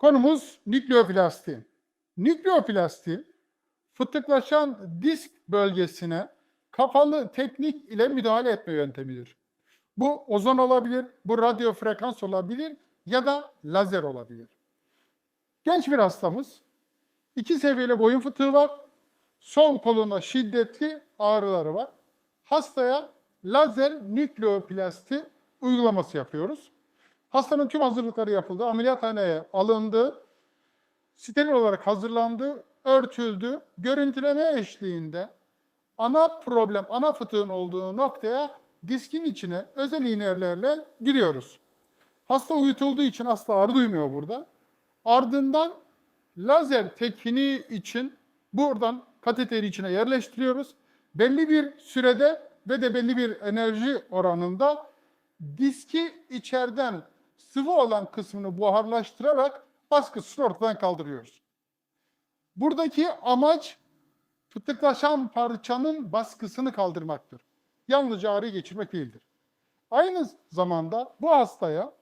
Konumuz nükleoplasti. Nükleoplasti fıtıklaşan disk bölgesine kafalı teknik ile müdahale etme yöntemidir. Bu ozon olabilir, bu radyo frekans olabilir ya da lazer olabilir. Genç bir hastamız, iki seviyeli boyun fıtığı var, sol kolunda şiddetli ağrıları var. Hastaya lazer nükleoplasti uygulaması yapıyoruz. Hastanın tüm hazırlıkları yapıldı, ameliyathaneye alındı, steril olarak hazırlandı, örtüldü. Görüntüleme eşliğinde ana problem, ana fıtığın olduğu noktaya diskin içine özel iğnelerle giriyoruz. Hasta uyutulduğu için asla ağrı duymuyor burada. Ardından lazer tekniği için buradan kateteri içine yerleştiriyoruz. Belli bir sürede ve de belli bir enerji oranında diski içeriden sıvı olan kısmını buharlaştırarak baskısını ortadan kaldırıyoruz. Buradaki amaç fıtıklaşan parçanın baskısını kaldırmaktır. Yalnızca ağrı geçirmek değildir. Aynı zamanda bu hastaya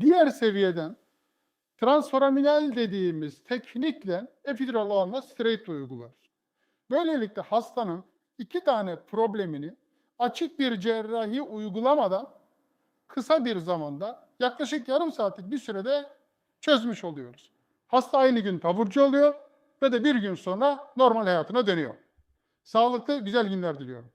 diğer seviyeden transforaminal dediğimiz teknikle epidural alanına steroid uygular. Böylelikle hastanın iki tane problemini açık bir cerrahi uygulamadan kısa bir zamanda yaklaşık yarım saatlik bir sürede çözmüş oluyoruz. Hasta aynı gün taburcu oluyor ve de bir gün sonra normal hayatına dönüyor. Sağlıklı güzel günler diliyorum.